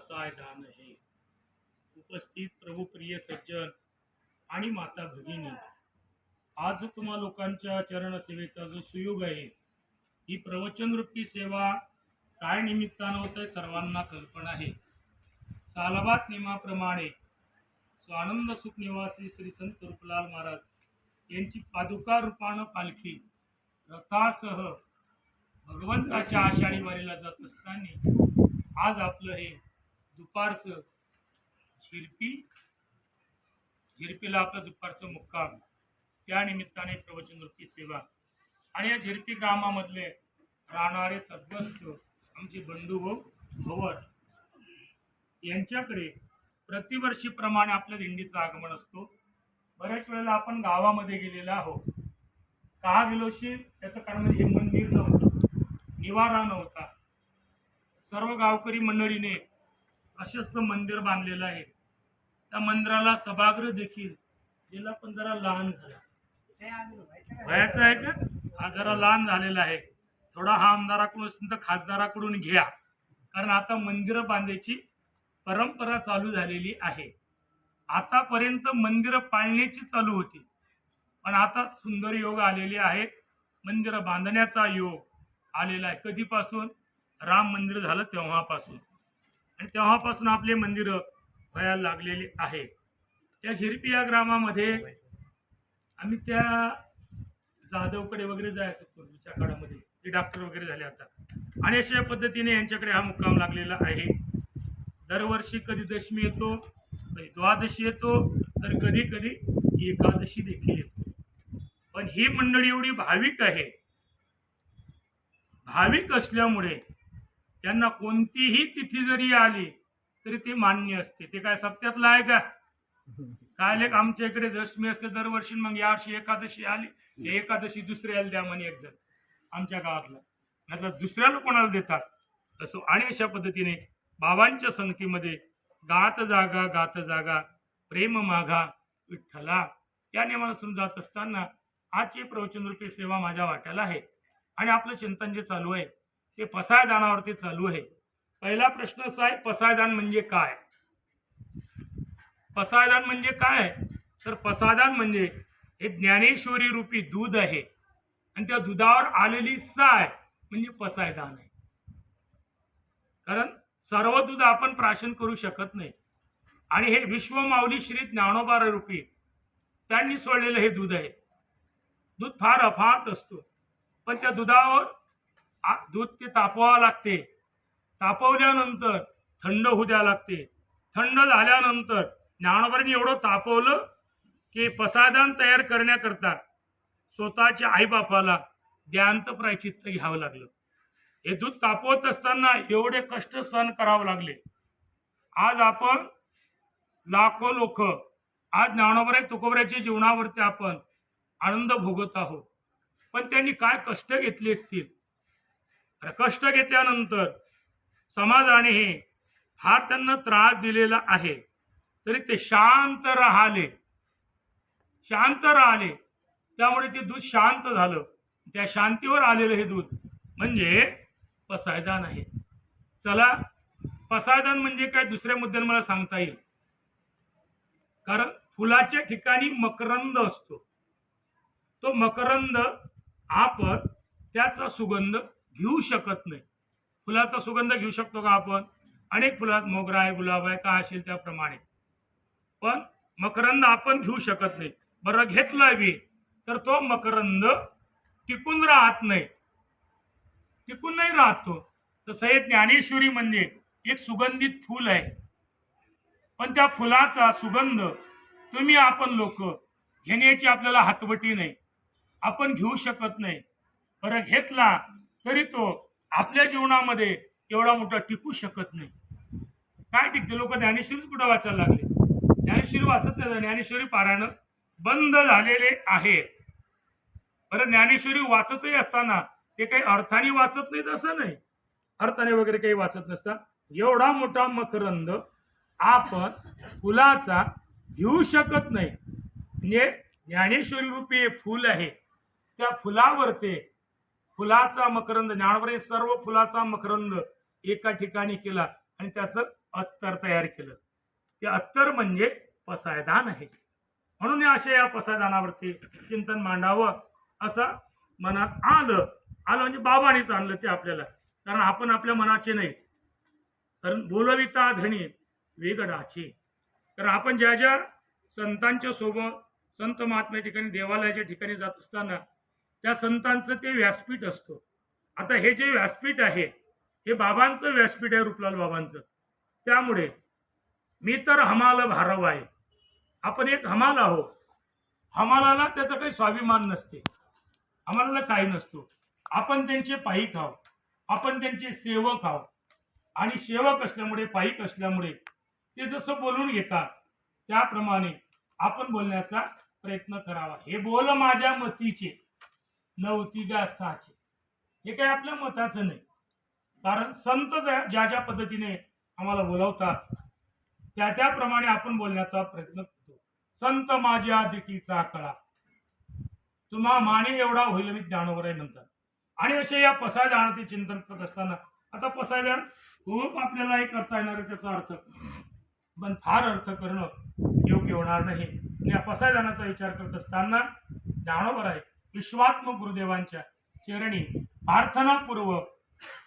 पसाय दान हे उपस्थित प्रभुप्रिय सज्जन आणि माता भगिनी आज तुम्हा लोकांच्या चरणसेवेचा जो सुयोग आहे ही प्रवचनरूपी सेवा काय निमित्तानं होत आहे सर्वांना कल्पना आहे. सालबात नियमाप्रमाणे स्वानंद सुखनिवासी श्री संत रूपलाल महाराज यांची पादुका रूपानं पालखी रथासह भगवंताच्या आषाढी वारीला जात असताना आज आपलं हे दुपारचं झिरपी झिरपीला आपलं दुपारचं मुक्काम. त्या निमित्ताने प्रवचनरूपी सेवा. आणि या झिरपी ग्रामामधले राहणारे सद्वस्त आमचे बंधू व भवर यांच्याकडे प्रतिवर्षीप्रमाणे आपल्या दिंडीचं आगमन असतो. बऱ्याच वेळेला आपण गावामध्ये गेलेला आहोत. का गेलोशी त्याचं कारण म्हणजे हे मंदिर नव्हतं. निवारा नव्हता. सर्व गावकरी मंडळीने प्रशस्त मंदिर बांधलेलं आहे. त्या मंदिराला सभागृह देखील गेला पण जरा लहान झाला. वयाचा आहे का? हा जरा लहान झालेला आहे. थोडा हा आमदाराकडून असेल तर खासदाराकडून घ्या. कारण आता मंदिरं बांधायची परंपरा चालू झालेली आहे. आतापर्यंत मंदिरं पाळण्याची चालू होती. पण आता सुंदर योग आलेले आहेत. मंदिरं बांधण्याचा योग आलेला आहे. कधीपासून? राम मंदिर झालं तेव्हापासून. आणि तेव्हापासून आपले मंदिरं व्हायला लागलेली आहे त्या झिरपी या ग्रामामध्ये आम्ही त्या जाधवकडे वगैरे जायचं पूर्वीच्या काळामध्ये. ते डॉक्टर वगैरे झाले आता. आणि अशा पद्धतीने यांच्याकडे हा मुक्काम लागलेला आहे. दरवर्षी कधी दशमी येतो कधी द्वादशी येतो तर कधी कधी एकादशी देखील येतो. पण ही मंडळी एवढी भाविक आहे. भाविक असल्यामुळे त्यांना कोणतीही तिथी जरी आली तरी ती मान्य असते. ते काय सप्त्यातलं आहे का? काय लेख? आमच्या इकडे दशमी असते दरवर्षी मग यावर्षी एकादशी आली ते एकादशी दुसऱ्याला द्या म्हणे एक जण आमच्या गावातला. नाही दुसऱ्याला कोणाला देतात? असो आणि अशा पद्धतीने बाबांच्या संगतीमध्ये गात जागा गात जागा प्रेम मागा विठ्ठला या नियमानुसार जात असताना आजची प्रवचनरूपी सेवा माझ्या वाट्याला आहे. आणि आपलं चिंतन जे चालू आहे ते पसायदानावरती चालू आहे. पहिला प्रश्न असा आहे पसायदान म्हणजे काय? पसायदान म्हणजे काय? तर पसादान म्हणजे हे ज्ञानेश्वरी रूपी दूध आहे आणि त्या दुधावर आलेली साय म्हणजे पसायदान आहे. कारण सर्व दूध आपण प्राशन करू शकत नाही. आणि हे विश्वमाऊली श्री ज्ञानोबार रूपी त्यांनी सोडलेलं हे दूध आहे. दूध फार अफाट असतो. पण त्या दुधावर दूध ते तापवावं लागते. तापवल्यानंतर थंड होऊ द्या लागते. थंड झाल्यानंतर ज्ञानोबांनी एवढं तापवलं की पसादान तयार करण्याकरता स्वतःच्या आईबापाला द्यांत प्रायचित्त घ्यावं लागलं. हे दूध तापवत असताना एवढे कष्ट सहन करावं लागले. आज आपण लाखो लोक आज ज्ञानोबराय तुकोबऱ्याच्या जीवनावरती आपण आनंद भोगत आहोत. पण त्यांनी काय कष्ट घेतले असतील? अरे कष्ट घेतल्यानंतर समाजाने हे फार त्यांना त्रास दिलेला आहे. तरी ते शांत राहिले. शांत राहिले. त्यामुळे ते दूध शांत झालं. त्या शांतीवर आलेलं हे दूध म्हणजे पसायदान आहे चला पसायदान म्हणजे काय दुसऱ्या मुद्द्याने मला सांगता येईल. कारण फुलाच्या ठिकाणी मकरंद असतो. तो मकरंद आपण त्याचा सुगंध घेऊ शकत नाही. फुलाचा सुगंध घेऊ शकतो का आपण? अनेक फुलात मोगरा आहे गुलाब आहे का असेल त्याप्रमाणे. पण मकरंद आपण घेऊ शकत नाही. बरं घेतला बी तर तो मकरंद टिकून राहत नाही. टिकून नाही राहत तो. तसं हे ज्ञानेश्वरी म्हणजे एक सुगंधित फूल आहे. पण त्या फुलाचा सुगंध तुम्ही आपण लोक घेण्याची आपल्याला हातवटी नाही. आपण घेऊ शकत नाही. बरं घेतला तरी तो आपल्या जीवनामध्ये एवढा मोठा टिकू शकत नाही. काय टिकते? लोक ज्ञानेश्वरीच कुठं वाचायला लागले. ज्ञानेश्वरी वाचत नाही ज्ञानेश्वरी पारायण बंद झालेले आहे. बरं ज्ञानेश्वरी वाचतही असताना ते काही अर्थाने वाचत नाहीत असं नाही. अर्थाने वगैरे काही वाचत नसता. एवढा मोठा मकरंद आपण फुलाचा घेऊ शकत नाही. म्हणजे ज्ञानेश्वरी रूपी हे फूल आहे. त्या फुलावर ते फुलाचा मकरंद ज्ञानवरे सर्व फुलाचा मकरंद एका ठिकाणी केला आणि त्याचं अत्तर तयार केलं. ते अत्तर म्हणजे पसायदान आहे. म्हणून या अशा या पसायदानावरती चिंतन मांडावं असं मनात आलं. आलं म्हणजे बाबानेच आणलं ते आपल्याला. कारण आपण आपल्या मनाचे नाही कारण बोलविता धनी वेगडाचे. तर आपण ज्या ज्या संतांच्या सोबत संत महात्म्या ठिकाणी देवालयाच्या ठिकाणी जात असताना त्या संतांचं ते व्यासपीठ असतो. आता हे जे व्यासपीठ आहे हे बाबांचं व्यासपीठ आहे रूपलाल बाबांचं. त्यामुळे मी तर हमाल भारव आहे. आपण एक हमाल आहोत. हमालाला त्याचा काही स्वाभिमान नसते. हमालाला काही नसतो. आपण त्यांचे पाईक आहो आपण त्यांचे सेवक आहो आणि सेवक असल्यामुळे पाईक असल्यामुळे ते जसं बोलून घेतात त्याप्रमाणे आपण बोलण्याचा प्रयत्न करावा. हे बोल माझ्या मतीचे. नवती गा साचे हे काही आपल्या मताचं नाही. कारण संत ज्या ज्या ज्या पद्धतीने आम्हाला बोलवतात त्या त्याप्रमाणे आपण बोलण्याचा प्रयत्न करतो. संत माझ्या दिटीचा कळा. तुम्हा माने एवढा होईल मी ज्ञानोवर आहे म्हणतात आणि असे या पसायदानाचे चिंतन करत असताना आता पसायदान खूप आपल्याला हे करता येणार आहे त्याचा अर्थ. पण फार अर्थ करणं योग्य होणार नाही. आणि या पसायदानाचा विचार करत असताना ज्ञानोबर आहे विश्वात्म गुरुदेवांच्या चरणी प्रार्थनापूर्वक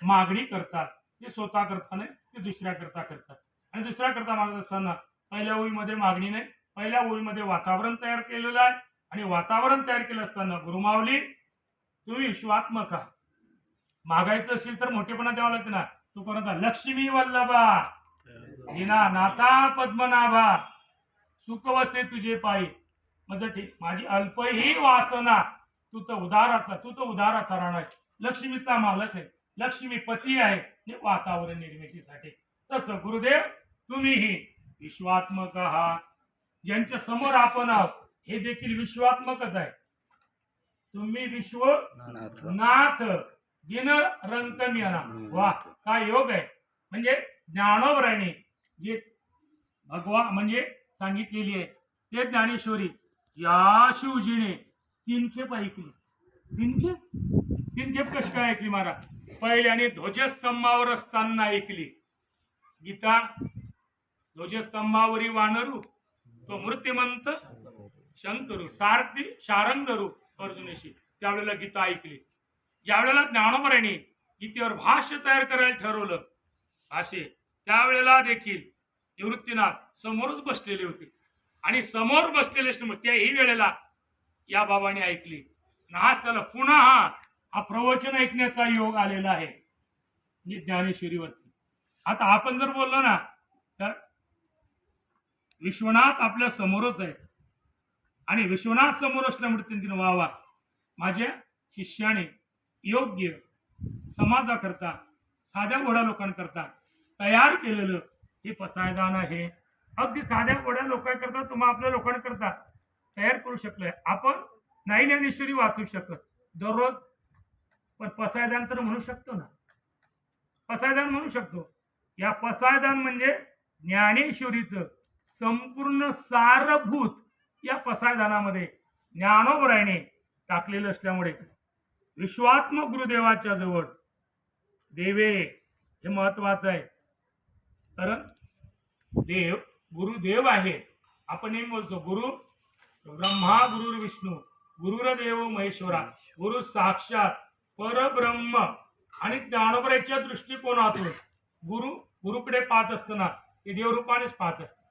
मागणी करतात. ते स्वतः करता नाही ते दुसऱ्या करता करतात. आणि दुसऱ्या करता मागत असताना पहिल्या ओळीमध्ये मागणी नाही. पहिल्या ओळीमध्ये वातावरण तयार केलेलं आहे. आणि वातावरण तयार केलं असताना गुरुमावली तुम्ही विश्वात्मक आहात मागायचं असेल तर मोठेपणा द्यावा लागते ना. तू करता लक्ष्मी वल्लभा. दिना नाथा पद्मनाभा. सुखवसे तुझे पायी. म्हणजे ठीक माझी अल्पही वासना. तू तर उदाराचा तू तर उदाराचा राहणार लक्ष्मीचा मालक आहे. लक्ष्मी पती आहे. हे वातावरण निर्मितीसाठी. तसं गुरुदेव तुम्हीही विश्वात्मक आहात. ज्यांच्या समोर आपण आहोत हे देखील विश्वात्मकच आहे. तुम्ही विश्व नाथ दिन रंक वा काय योग आहे. म्हणजे ज्ञानोबराने जे भगवा म्हणजे सांगितलेली आहे ते ज्ञानेश्वरी या शिवजीने तीन खेप ऐकली. तीन खेप? तीन खेप कशी काय ऐकली मारा पहिल्याने ध्वजस्तंभावर असताना ऐकली. गीता ध्वजस्तंभावरी वानरू तो मूर्तिमंत शंकरू सारथी शारंगरू अर्जुनेशी. त्यावेळेला गीता ऐकली. ज्यावेळेला ज्ञानोबराने गीतेवर भाष्य तयार करायला ठरवलं असे त्यावेळेला देखील निवृत्तीनाथ समोरच बसलेले होते. आणि समोर बसलेले त्याही वेळेला या बाबाने ऐकली. आज त्याला पुन्हा हा हा प्रवचन ऐकण्याचा योग आलेला आहे. ज्ञानेश्वरीवरती. आता आपण जर बोललो ना तर विश्वनाथ आपल्या समोरच आहे आणि विश्वनाथ समोर असल्यामुळे त्यांनी व्हावा माझ्या शिष्याने योग्य समाजाकरता साध्या घोड्या लोकांकरता तयार केलेलं हे पसायदान आहे. अगदी साध्या घोड्या लोकांकरता तुम्हा आपल्या लोकांकरता. तयार करू शकलोय. आपण नाही ज्ञानेश्वरी वाचू शकत. दररोज पण पसायदान तर म्हणू शकतो ना. पसायदान म्हणू शकतो. या पसायदान म्हणजे ज्ञानेश्वरीचं संपूर्ण सारभूत या पसायदानामध्ये ज्ञानोबरायने टाकलेलं असल्यामुळे विश्वात्म गुरुदेवाच्या जवळ देवे हे महत्वाचं आहे. कारण देव गुरुदेव आहे. आपण नेहमी बोलतो गुरु ब्रह्मा गुरु विष्णू गुरुरदेव महेश्वरा गुरु साक्षात परब्रह्म आणि ज्ञानोबराच्या दृष्टिकोनातून गुरु गुरुकडे पाहत असताना ते देवरूपानेच पाहत असतात.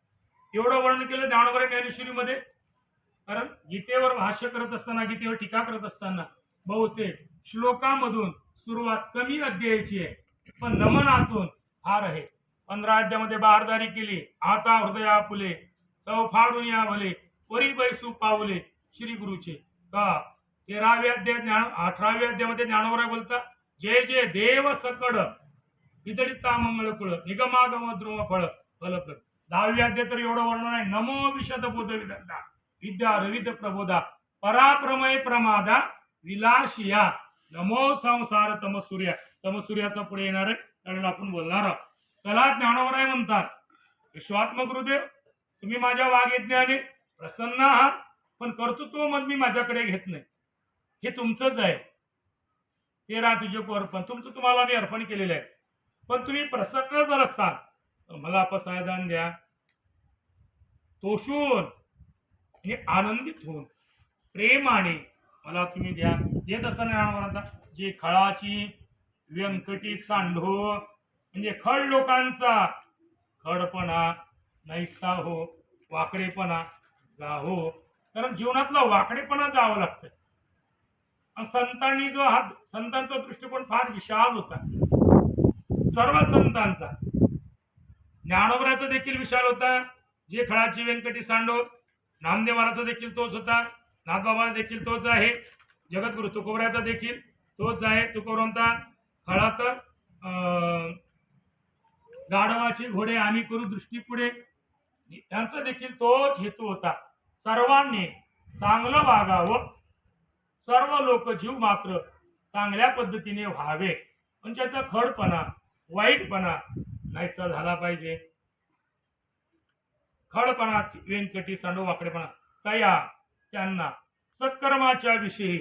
एवढं वर्णन केलं ज्ञानोबरा ज्ञानेश्वरीमध्ये. कारण गीतेवर भाष्य करत असताना गीतेवर टीका करत असताना बहुतेक श्लोकामधून सुरुवात कमी अध्यायाची आहे पण नमनातून फार आहे. पंधरा अध्यामध्ये बारदारी केली आता हृदया फुले चौफाडून या भले परी बैसू पावले श्री गुरुचे. का? तेराव्या अध्याय ज्ञान अठराव्या अध्यायामध्ये ज्ञानोबराय बोलता जय जय देव सकड. विदळिता मंगळ कुळ निगमागम द्रुम फळ फलप्रद दहाव्या अध्याय तर एवढं वर्णन आहे नमो विशद बोध विदंता विद्या रविद प्रबोधा पराप्रमय प्रमादा विलाशिया. नमो संसार तमसूर्या. तमसूर्याचा पुढे येणार आहे कारण आपण बोलणार आहोत. त्याला ज्ञानोबराय म्हणतात विश्वात्मक गुरुदेव तुम्ही माझ्या वागयज्ञाने प्रसन्न आहात पण कर्तृत्व मत मी माझ्याकडे घेत नाही. हे तुमचंच आहे. ते रा तुझे अर्पण तुमचं तुम्हाला मी अर्पण केलेलं आहे. पण तुम्ही प्रसन्न जर असाल तर मला पसायदान द्या. तोषून आणि आनंदित होऊन प्रेमाने मला तुम्ही द्या. देत असताना आता जे खळाची व्यंकटी सांडो म्हणजे खड लोकांचा खडपणा नैसा हो वाकडेपणा. जा हो. कारण जीवनातला वाकडेपणा जावं लागतं संतांनी जो हा संतांचा दृष्टिकोन फार विशाल होता. सर्व संतांचा. ज्ञानोबराचा देखील विशाल होता. जे खळाची व्यंकटी सांडो नामदेवाराचा देखील तोच होता. नाथबाबा देखील तोच आहे. जगद्गुरु तुकोबऱ्याचा देखील तोच आहे. तुकोबरांचा खळा तर अं, गाढवाचे घोडे आम्ही करू दृष्टी पुढे त्यांचा देखील तोच हेतू होता. सर्वांनी चांगलं वागावं. सर्व लोक जीव मात्र चांगल्या पद्धतीने व्हावे. पण त्याचा खडपणा वाईटपणा नाहीसा झाला पाहिजे. खडपणा व्यंकटी सांडो वाकडेपणा तया त्यांना सत्कर्माच्या विषयी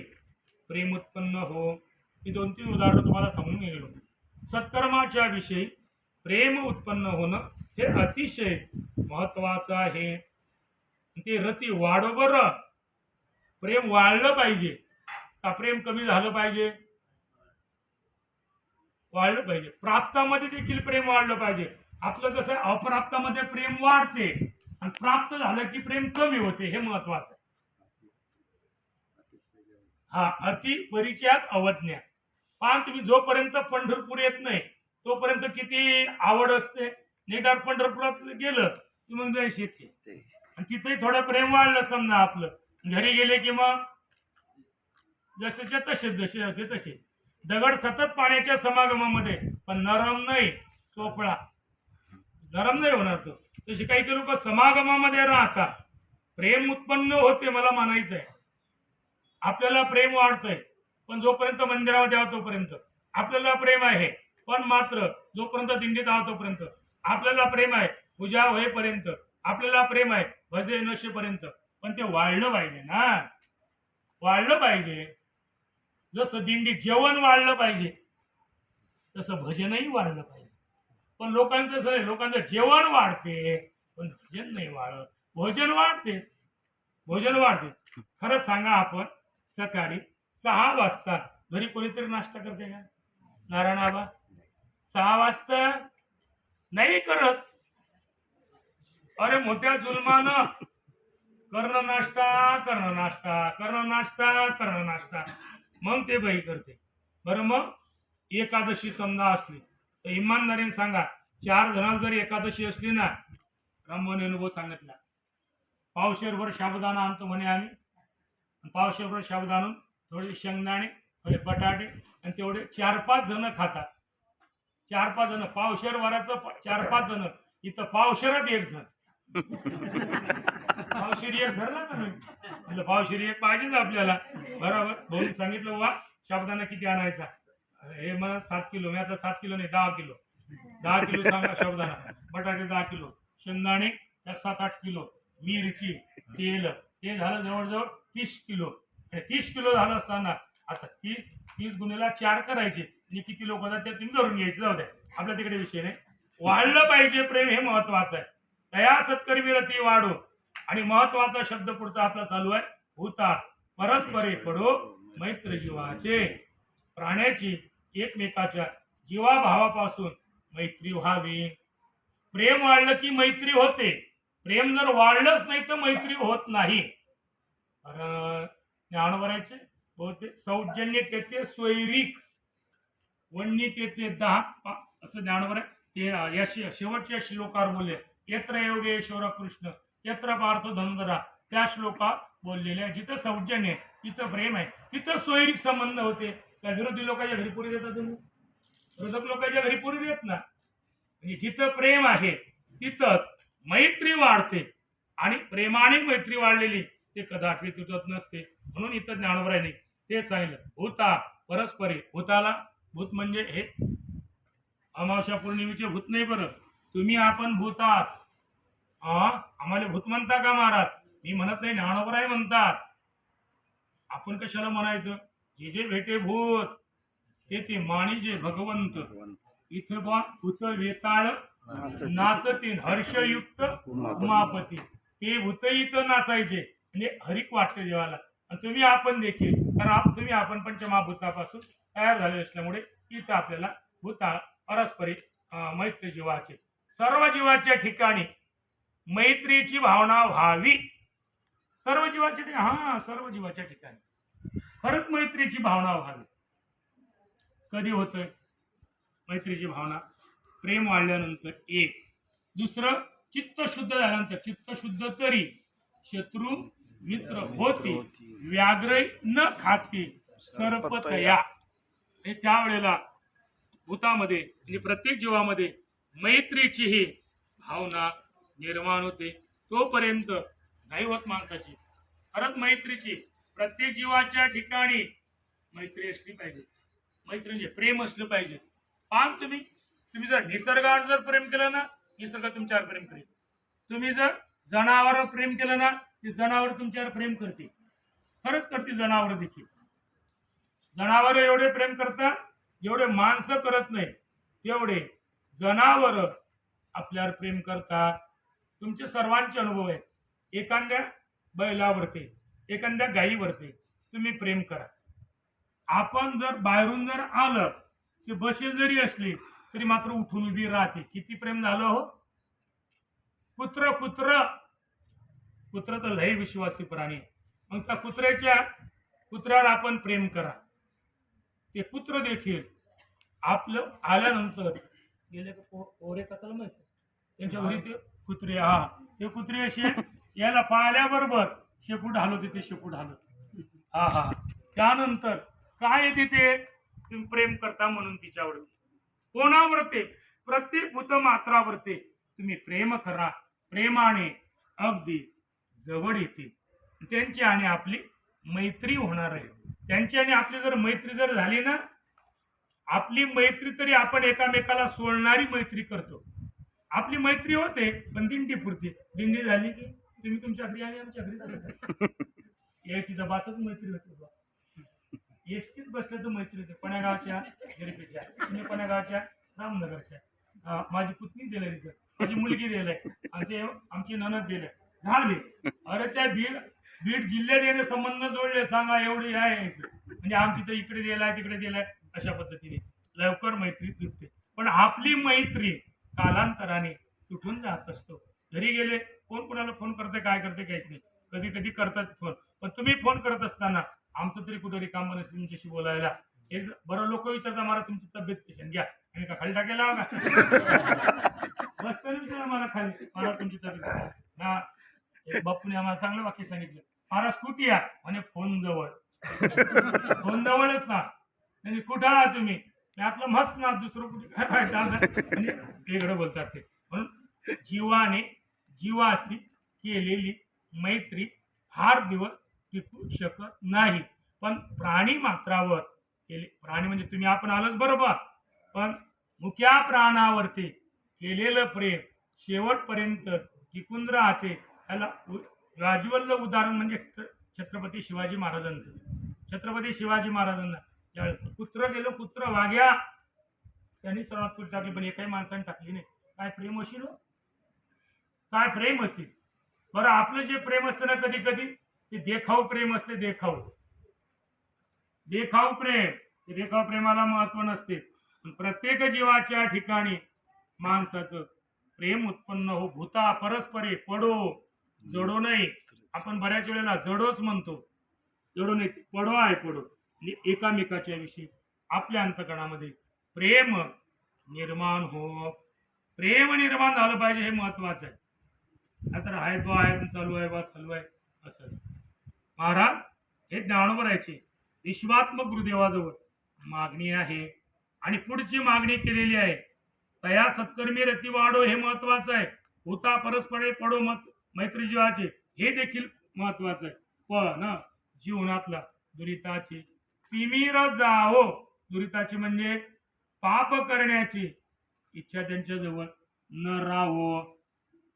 प्रेम उत्पन्न हो. ही दोन तीन उदाहरणं तुम्हाला सांगून गेलो सत्कर्माच्या विषयी प्रेम उत्पन्न होणं हे अतिशय महत्वाचं आहे. ते रती वाढो बर प्रेम वाढलं पाहिजे. का प्रेम कमी झालं पाहिजे? वाढलं पाहिजे. प्राप्तामध्ये देखील प्रेम वाढलं पाहिजे. आपलं कसं आहे, अप्राप्तामध्ये प्रेम वाढते. आणि प्राप्त झालं की प्रेम कमी होते. हे महत्वाचं आहे. हा अति परिचयात अवज्ञा. पान तुम्ही जोपर्यंत पंढरपूर येत नाही तोपर्यंत किती आवड असते. निदार पंढरपुरात गेलं की मग जाय शेती तिथेही थोडं प्रेम वाढलं समजा आपलं. घरी गेले की मग जसेच्या तसेच जसे होते तसे. दगड सतत पाण्याच्या समागमामध्ये पण नरम नाही चोपळा नरम नाही होणार तो. तसे काही काही लोक समागमामध्ये राहतात. प्रेम उत्पन्न होते मला मानायचं आहे आपल्याला प्रेम वाढतंय. पण जोपर्यंत मंदिरामध्ये आहोत तोपर्यंत. आपल्याला प्रेम आहे. पण मात्र जोपर्यंत दिंडीत आहोत तोपर्यंत. आपल्याला प्रेम आहे. पूजा होईपर्यंत. आपल्याला प्रेम आहे. भजे नशेपर्यंत. पण ते वाढलं पाहिजे ना. वाढलं पाहिजे. जसं दिंडीत जेवण वाढलं पाहिजे तसं भजनही वाढलं पाहिजे. पण लोकांचं कसं लोकांचं जेवण वाढते पण भजन नाही वाढत. भोजन वाढतेच भोजन वाढते. खरं सांगा आपण सकाळी सहा वाजता घरी कोणीतरी नाश्ता करते का? नारायण आबा सहा वाजता? नाही करत. अरे मोठ्या जुलमानं. कर्ण नाश्ता कर्ण नाश्ता कर्ण नाश्ता कर्ण नाश्ता मग ते बाई करते. बरं मग? एकादशी समजा असली तर इमानदारीने सांगा चार जण जर एकादशी असली ना ब्रह्मने अनुभव सांगितला. पावशेरभर शाबदान आणतो म्हणे आम्ही. पावशेरभर शाबदान थोडे शेंगदाणे थोडे बटाटे आणि तेवढे चार पाच जण खातात. चार पाच जण. पावशेर वराचं चार पाच जण. इथं पावशेरात एक जण. पावशेरी एक धरला ना मी पावशेरी एक पाहिजेच आपल्याला. बरोबर. भाऊ सांगितलं वा शाबुदाना किती आणायचा? हे मला सात किलो मी आता सात किलो नाही दहा किलो. दहा किलो सांगा शाबुदाना. बटाटे दहा किलो. शेंगदाणे त्यात सात आठ किलो. मिरची तेल. ते झालं जवळजवळ तीस किलो. आणि तीस किलो झालं असताना आता तीस तीस गुन्हेला चार करायचे. आणि किती लोक होतात ते तुम्ही धरून घ्यायचे. जाऊ द्या. आपल्या तिकडे विषय नाही. वाढलं पाहिजे प्रेम हे महत्वाचं आहे. दया सत्कर्मी रती वाढो आणि महत्त्वाचा शब्द पुढचा आपला चालू आहे. भूता परस्परे पडो मैत्र जीवाचे. प्राण्याची एकमेकाच्या जीवाभावापासून मैत्री व्हावी. प्रेम वाढलं की मैत्री होते. प्रेम जर वाढलंच नाही तर मैत्री होत नाही. तर ज्ञानवरायचे बहुतेक सौजन्य तेथे स्वैरिक. वन्नी तेथे दहा असं ज्ञानवर आहे ते या शेवटच्या श्लोकार बोलले. यत्र योगेश्वर कृष्ण यत्र पार्थ धनुधरा त्या श्लोका बोललेल्या जिथं सौजन्य आहे तिथं प्रेम आहे तिथं सोयरीक संबंध होते. त्या विरोधी लोकांच्या घरी पुरी देतात तुम्ही? विरोधक लोकांच्या घरी पुरी देत ना. म्हणजे जिथं प्रेम आहे तिथंच मैत्री वाढते. आणि प्रेमाने मैत्री वाढलेली ते कदापि तुटत नसते. म्हणून इथं ज्ञानोबरायने ते सांगितलं भूता परस्परे भूताला भूत म्हणजे हे. अमावस्या पौर्णिमेचे भूत नाही बरं. तुम्ही आपण भूतात. आम्हाला भूत म्हणता का महाराज? मी म्हणत नाही ज्ञानोबराय म्हणतात. आपण कशाला म्हणायचं? जे जे भेटे भूत ते ते माणी जे भगवंत. इथं बा भूत वेताळ नाचतीन हर्षयुक्त उमापती. ते भूत इथं नाचायचे म्हणजे हरिक वाटते देवाला. आणि तुम्ही आपण देखील कारण तुम्ही आपण पण महाभूतापासून तयार झाले असल्यामुळे इथं आपल्याला भूता परस्परी मैत्री जीवाचे सर्व जीवाच्या ठिकाणी मैत्रीची भावना व्हावी. सर्व जीवाच्या ठिकाणी हा सर्व जीवाच्या ठिकाणी. खरंच मैत्रीची भावना व्हावी. कधी होतोय? मैत्रीची भावना प्रेम वाढल्यानंतर एक. दुसरं चित्त शुद्ध झाल्यानंतर चित्त शुद्ध तरी शत्रू मित्र होती. व्याघ्र न खाती सर्पतया. हे त्यावेळेला भूतामध्ये म्हणजे प्रत्येक जीवामध्ये मैत्रीची ही भावना निर्माण होते. तोपर्यंत नाही होत माणसाची खरंच मैत्रीची प्रत्येक जीवाच्या ठिकाणी मैत्री असली पाहिजे. मैत्री म्हणजे प्रेम असलं पाहिजे. पान तुम्ही तुम्ही जर निसर्गावर जर प्रेम केलं ना निसर्ग तुमच्यावर प्रेम करेल. तुम्ही जर जनावरावर प्रेम केलं ना ते जनावर तुमच्यावर प्रेम करते खरंच करते जनावर देखील. जनावर एवढे प्रेम करतात जेवढे माणसं करत नाही तेवढे जनावर आपल्यावर प्रेम करतात. तुमचे सर्वांचे अनुभव आहेत. एखाद्या बैलावरती एखाद्या गायीवरती तुम्ही प्रेम करा. आपण जर बाहेरून जर आलं की बसेल जरी असली तरी मात्र उठून उभी राहते. किती प्रेम झालं हो? कुत्र कुत्र. कुत्र तर लय विश्वासी प्राणी. मग त्या कुत्र्याच्या कुत्र्यावर आपण प्रेम करा. ते कुत्र देखील आपलं आल्यानंतर गेले ओरे कथाला माहिती त्यांच्या घरी ते कुत्रे हा. ते कुत्रे असे याला पाळल्याबरोबर शेपूट हलवते ते शेपूट हलवते हा हा. त्यानंतर काय येते ते तुम्ही प्रेम करता म्हणून तिच्यावरती. कोणावरते? प्रत्येक भूतमात्रावरते. तुम्ही प्रेम करा. प्रेमाने अगदी जवळ येतील. त्यांची आणि आपली मैत्री होणार आहे. त्यांची आणि आपली जर मैत्री जर झाली ना आपली मैत्री तरी आपण एकामेकाला सोडणारी मैत्री करतो. आपली मैत्री होते पण दिंडी पुरते. दिंडी झाली की तुम्ही तुमच्या घरी आणि आमच्या घरी याची जबातच बातच मैत्री होती बुवा. एसटीत बसल्या तर मैत्री होते. पण्यागावच्या गरिबीच्या तुम्ही पण्यागावच्या रामनगरच्या. माझी पुतणी दिलं तिथं. माझी मुलगी दिलंय. आणि ते आमची ननद दिले झाली. अरे त्या बीड बीड जिल्ह्यात येणे संबंध जोडले सांगा एवढे आहे यायचं. म्हणजे आमची तर इकडे दिलाय तिकडे दिलाय अशा पद्धतीने. लवकर मैत्री तुटते. पण आपली मैत्री कालांतराने तुटून जात असतो. घरी गेले कोण कोणाला फोन करते काय करते काहीच नाही. कधी कधी करतात फोन पण तुम्ही फोन करत असताना आमचं तरी कुठं रिकाम नसेल तुमच्याशी बोलायला. हे बरं लोक विचारतात मला तुमची तब्येत कशी? घ्या. आणि का खाली टाकायला का? बसताना विचारा मला खाली. मला तुमची तब्येत. ना हा बापूने आम्हाला चांगलं वाक्य सांगितलं. मला स्कूटी या. म्हणे फोन जवळ. फोन जवळच ना. म्हणजे कुठं आहात तुम्ही? आपलं मस्त ना दुसरं कुठे? काय माहिती म्हणजे वेगळं बोलतात ते. म्हणून जीवाने जीवाशी केलेली मैत्री फार दिवस टिकू शकत नाही. पण प्राणी मात्रावर केले प्राणी म्हणजे तुम्ही आपण आलंच बरोबर. पण मुख्या प्राणावरती केलेलं प्रेम शेवटपर्यंत टिकून राहते. त्याला उ- राजवल्ल उदाहरण म्हणजे छत्रपती शिवाजी महाराजांचं. छत्रपती शिवाजी महाराजांना कुत्र गेलो कुत्र वाग्या. त्यांनी सर्वात पुढे टाकली पण एकाही माणसाने टाकली नाही. काय प्रेम असेल हो? काय प्रेम असेल? बरं आपलं जे प्रेम असतं ना कधी कधी ते देखाव प्रेम असते देखाव देखाव प्रेम. ते देखाव प्रेमाला महत्त्व नसते. पण प्रत्येक जीवाच्या ठिकाणी माणसाचं प्रेम उत्पन्न हो. भूता परस्परे पडो जडो नाही. आपण बऱ्याच वेळेला जडोच म्हणतो. जडो नाही पडो आहे पडो. एकामेकाच्या विषयी आपल्या अंतकणामध्ये प्रेम निर्माण हो. प्रेम निर्माण झालं पाहिजे हे महत्वाचं आहे. नाहीतर आहे तो आहे चालू आहे बा चालू आहे असं. महाराज हे ज्ञानोबरायचे विश्वात्मक गुरुदेवाजवळ मागणी आहे आणि पुढची मागणी केलेली आहे. तया सत्कर्मी रती वाढो हे महत्वाचं आहे. होता परस्परे पडो मत मैत्री जीवाचे हे देखील महत्वाचं आहे. पण जीवनातला दुरिताची तिमीर जावो. दुरिताची म्हणजे पाप करण्याची इच्छा त्यांच्या जवळ. न राहो.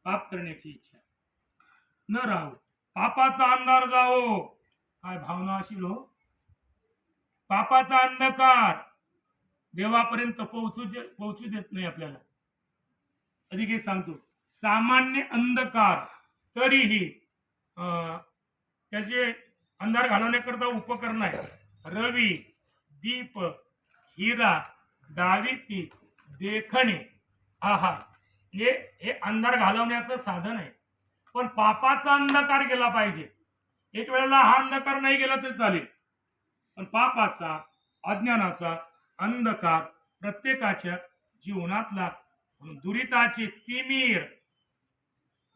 पाप करण्याची इच्छा. न राहो. पापाचा अंधार जावो. काय भावना अशी हो पापाचा अंधकार देवापर्यंत पोहोचू दे पोहोचू देत नाही आपल्याला. अधिक एक सांगतो. सामान्य अंधकार तरीही अं, त्याचे अंधार घालवण्याकरता उपकरण आहे. रवी दीप हिरा दाविती देखणे. आहा हे हे अंधार घालवण्याचं साधन आहे. पण पापाचा अंधकार गेला पाहिजे. एक वेळेला हा अंधकार नाही गेला तरी चालेल. पण पापाचा अज्ञानाचा अंधकार प्रत्येकाच्या जीवनातला दुरिताची तिमीर.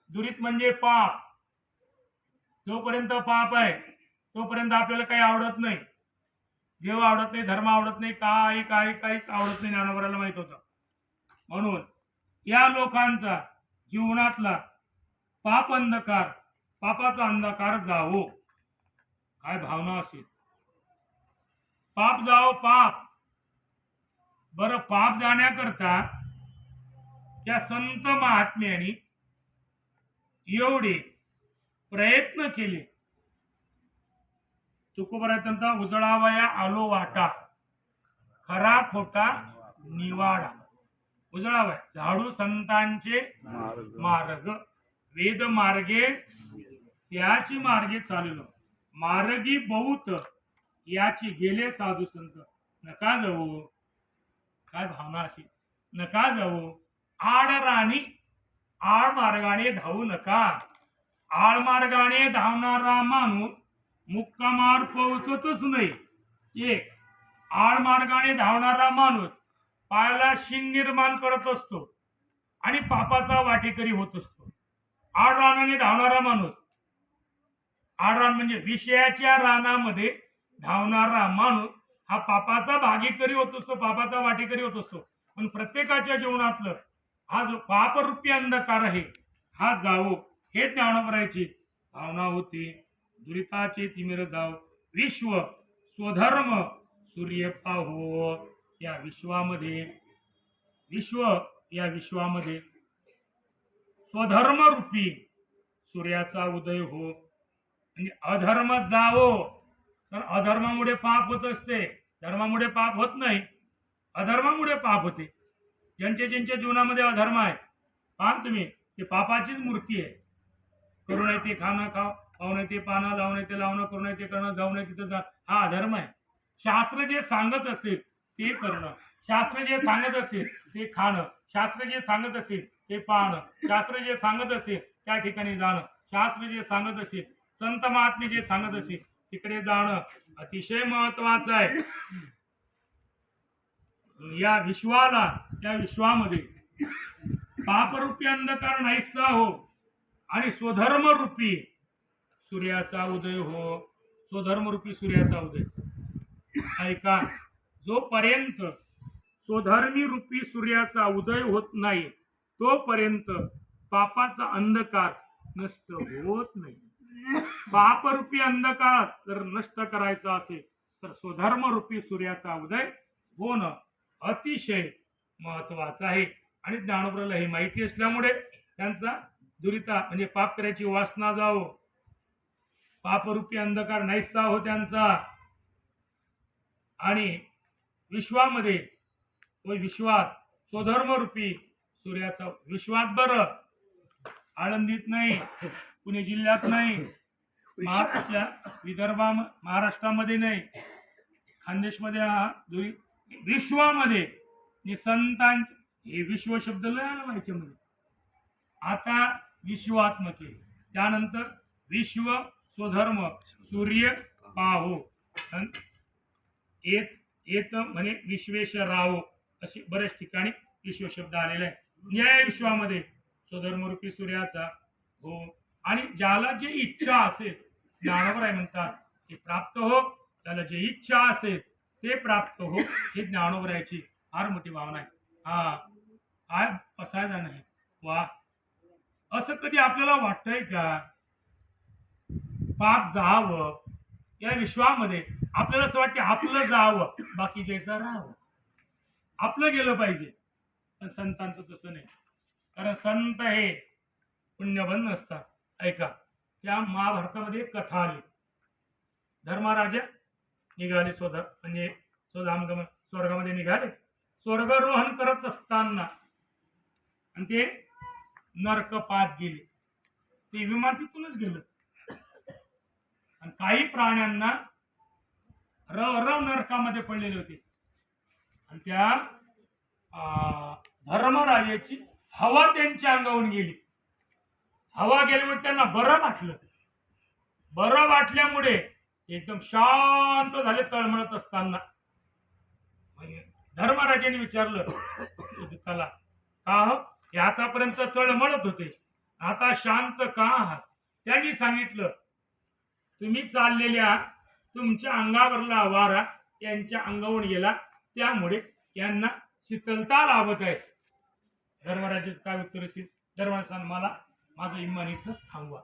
दुरित म्हणजे पाप. जोपर्यंत पाप आहे तोपर्यंत आपल्याला काही आवडत नाही. देव आवडत नाही धर्म आवडत नाही काही काही काहीच आवडत नाही ज्ञानोबराला माहीत होतं. म्हणून या लोकांचा जीवनातला पाप अंधकार पापाचा अंधकार जावो. काय भावना असेल? पाप जाओ पाप. बरं पाप जाण्याकरता त्या संत महात्म्याने एवढे प्रयत्न केले. तुकोबरायतंता उजळावया आलो वाटा खरा खोटा निवाडा. उजळावया. झाडू संतांचे मार्ग. वेद मार्गे त्याची मार्गे चाललो. मार्गी बहुत याची गेले साधू संत. नका जाऊ. काय भावना अशी? नका जाऊ. आड राणी आड मार्गाने धावू नका. आड मार्गाने धावणारा माणूस मुक्कामार पोहोचतच नाही. एक आळमार्गाने धावणारा माणूस पायाला शिन निर्माण करत असतो आणि पापाचा वाटेकरी होत असतो. आड रानाने धावणारा माणूस आडरान म्हणजे विषयाच्या रानामध्ये धावणारा माणूस हा पापाचा भागीकरी होत असतो पापाचा वाटेकरी होत असतो. पण प्रत्येकाच्या जीवनातलं हा जो पापरूपी अंधकार आहे हा जावो हे ज्ञानोबरायची भावना होती. दुरिताचे तिमिर जाव. विश्व स्वधर्म सूर्य पाहो या विश्वामध्ये. विश्व या विश्वामध्ये. स्वधर्म रूपी सूर्याचा उदय हो. म्हणजे अधर्म जावो. तर अधर्मामुळे पाप होत असते. धर्मामुळे पाप होत नाही. अधर्मामुळे पाप होते. ज्यांच्या ज्यांच्या जीवनामध्ये अधर्म आहे. पहा तुम्ही ते पापाचीच मूर्ती आहे. करू नये ते खाणं खाव पाहुणे ते पानं जाऊ ते लावणं करू ते करणं जाऊ नये तिथं जा. हा अधर्म आहे. शास्त्र जे सांगत असेल ते करणं. शास्त्र जे सांगत असेल ते खाणं. शास्त्र जे सांगत असेल ते पाहणं. शास्त्र जे सांगत असेल त्या ठिकाणी जाणं. शास्त्र जे सांगत असेल संत महात्मे जे सांगत असेल तिकडे जाणं अतिशय महत्वाचं आहे. या विश्वाला त्या विश्वामध्ये पापरूपी अंधकार नाहीसा हो. आणि स्वधर्मरूपी सूर्याचा उदय हो स्वधर्मरूपी सूर्याचा उदय. ऐका जोपर्यंत स्वधर्मी रूपी सूर्याचा उदय होत नाही तोपर्यंत पापाचा अंधकार नष्ट होत नाही. पापरूपी अंधकार जर नष्ट करायचा असेल तर स्वधर्मरूपी सूर्याचा उदय होणं अतिशय महत्वाचं आहे. आणि ज्ञानप्रला हे माहिती असल्यामुळे त्यांचा दुरिता म्हणजे पाप करायची वासना जावो. पापरूपी अंधकार नाहीसा हो त्यांचा. आणि विश्वामध्ये व विश्वात स्वधर्मरूपी सूर्याचा विश्वात बरं. आळंदीत नाही पुणे जिल्ह्यात नाही महाराष्ट्राच्या विदर्भा महाराष्ट्रामध्ये नाही. खानदेशमध्ये हा विश्वामध्ये हे संतां हे विश्व शब्द लय व्हायचे म्हणजे आता विश्वात्मके त्यानंतर विश्व स्वधर्म सूर्य पाहो. येत येत म्हणे विश्वेश्वराव असे बऱ्याच ठिकाणी विश्व शब्द आलेला आहे या विश्वामध्ये स्वधर्मरूपी सूर्याचा हो. आणि ज्याला जे इच्छा असेल ज्ञानावर आहे म्हणतात ते प्राप्त हो. त्याला जे इच्छा असेल ते प्राप्त हो. हे ज्ञानोबरायची फार मोठी भावना आहे. हा काय पसायला नाही वा. असं कधी आपल्याला वाटतंय का? पाप जावं. या विश्वामध्ये आपल्याला असं वाटते आपलं जावं बाकीच्या राहावं. आपलं गेलं पाहिजे. पण संतांचं तसं नाही. कारण संत हे पुण्यबंध असतात. ऐका त्या महाभारतामध्ये कथा आली. धर्मराजा निघाले स्वध म्हणजे स्वधामगम स्वर्गामध्ये निघाले. स्वर्गारोहण करत असताना आणि ते नरकपात गेले. ते विमान तिथूनच गेलं. आणि काही प्राण्यांना रव रव नरकामध्ये पडलेले होते. आणि त्या आ, धर्मराजाची हवा त्यांच्या अंगावरून गेली. हवा गेल्यामुळे त्यांना बरं वाटलं. बरं वाटल्यामुळे एकदम शांत झाले तळमळत असताना. म्हणजे धर्मराजाने विचारलं त्याला का हो? हे आतापर्यंत तळमळत होते. आता शांत का आहात? त्यांनी सांगितलं तुम्ही चाललेल्या तुमच्या अंगावरला वारा यांच्या अंगावरून गेला. त्यामुळे यांना शीतलता लाभत आहे. धर्मराजेच काय उत्तर असेल धर्मराज मला माझं इमान इथंच थांबवा.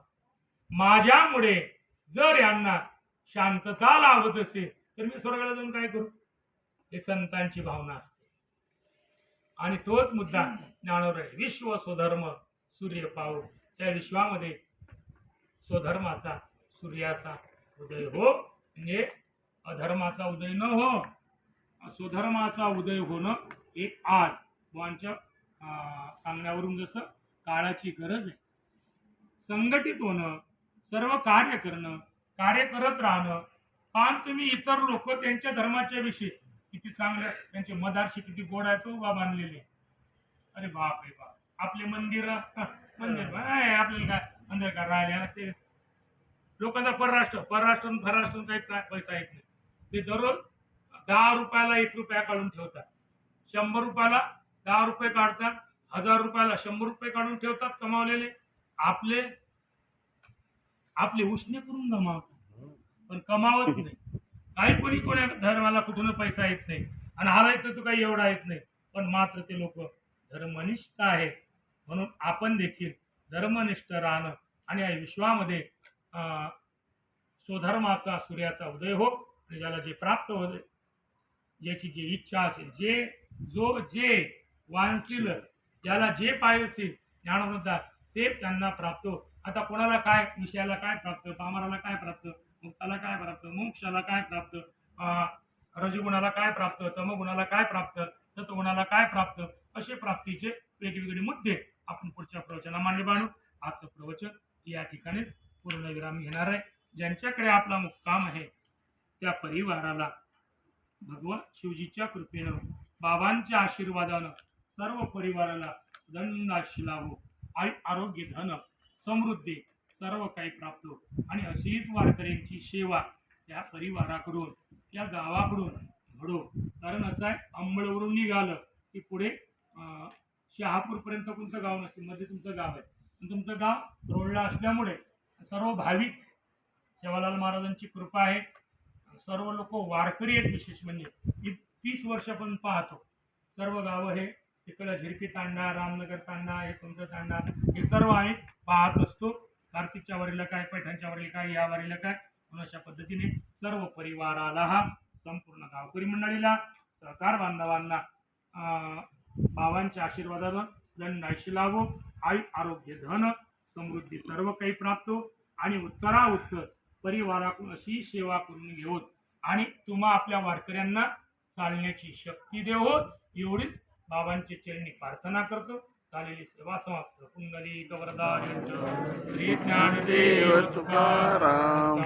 माझ्यामुळे जर यांना शांतता लाभत असेल तर मी स्वर्गाला जाऊन काय करू? हे संतांची भावना असते. आणि तोच मुद्दा ज्ञानावर आहे. विश्व स्वधर्म सूर्य पाव त्या विश्वामध्ये स्वधर्माचा सूर्याचा उदय हो म्हणजे अधर्माचा उदय न हो स्वधर्माचा उदय होणं एक आज. भगवानच्या अं, सांगण्यावरून जसं काळाची गरज आहे. संघटित होणं सर्व कार्य करणं कार्य करत राहणं पान तुम्ही इतर लोक त्यांच्या धर्माच्या विषयी किती चांगलं त्यांचे मदारशी किती गोड आहे तो बा बांधलेले. अरे बाप रे बाप. आपले मंदिर मंदिर आपल्याला काय मंदिर काय राहिले ते लोकांचा परराष्ट्र परराष्ट्र आणि परराष्ट्र काही पैसा येत नाही. ते दररोज दहा रुपयाला एक रुपया काढून ठेवतात. शंभर रुपयाला दहा रुपये काढतात. हजार रुपयाला शंभर रुपये काढून ठेवतात कमावलेले. आपले आपले उष्णे करून गमावतात पण कमावत नाही. काही कोणी कोण्या धर्माला कुठून पैसा येत नाही. आणि आलाय तर तो काही एवढा येत नाही. पण मात्र ते लोक धर्मनिष्ठ आहेत. म्हणून आपण देखील धर्मनिष्ठ राहणं आणि या विश्वामध्ये स्वधर्माचा सूर्याचा उदय हो आणि ज्याला जे प्राप्त होते ज्याची जी इच्छा असेल जे जो जे वांसील ज्याला जे पाहिजे असेल ज्ञानवृद्धा ते त्यांना प्राप्त हो. आता कोणाला काय विषयाला काय प्राप्त पामराला काय प्राप्त मुक्ताला काय प्राप्त मोक्षाला काय प्राप्त अं, रजगुणाला काय प्राप्त तमगुणाला काय प्राप्त सत्वगुणाला काय प्राप्त असे प्राप्तीचे वेगवेगळे मुद्दे आपण पुढच्या प्रवचना मांडले बाणू आजचं प्रवचन या ठिकाणी पूर्णविराम घेणार आहे. ज्यांच्याकडे आपला मुक्काम आहे त्या परिवाराला भगवान शिवजीच्या कृपेनं बाबांच्या आशीर्वादानं सर्व परिवाराला दंडाशी लाभो आणि आरोग्य धन समृद्धी सर्व काही प्राप्त हो. आणि अशीच वारकऱ्यांची सेवा त्या परिवाराकडून त्या गावाकडून घडो. कारण असं आहे अंबळवरून निघालं की पुढे शहापूरपर्यंत तुमचं गाव नसते. मध्ये तुमचं गाव आहे. पण तुमचं गाव रोडला असल्यामुळे सर्व भाविक सेवालाल महाराजांची कृपा आहे. सर्व लोक वारकरी आहेत विशेष म्हणजे. मी तीस पण पाहतो. सर्व गावं हे तिकडं झिरकी तांडा रामनगर तांडा हे तुमचं तांडा हे सर्व आम्ही पाहत असतो. कार्तिकच्या वारीला काय पैठणच्या वारीला काय या वारीला काय म्हणून अशा पद्धतीने सर्व परिवाराला हा संपूर्ण गावकरी मंडळीला सहकार बांधवांना बाबांच्या आशीर्वादानं दंडाशी लावो. आयु आरोग्य धन समृद्धी सर्व काही प्राप्त हो आणि उत्तराउत्तर परिवाराकडून अशी सेवा करून घेऊत आणि तुम्हा आपल्या वारकऱ्यांना चालण्याची शक्ती देवो. एवढीच बाबांची चरणी प्रार्थना करतो. झालेली सेवा समाप्त. कुंडली गवरदार श्री ज्ञानदेव तुकाराम.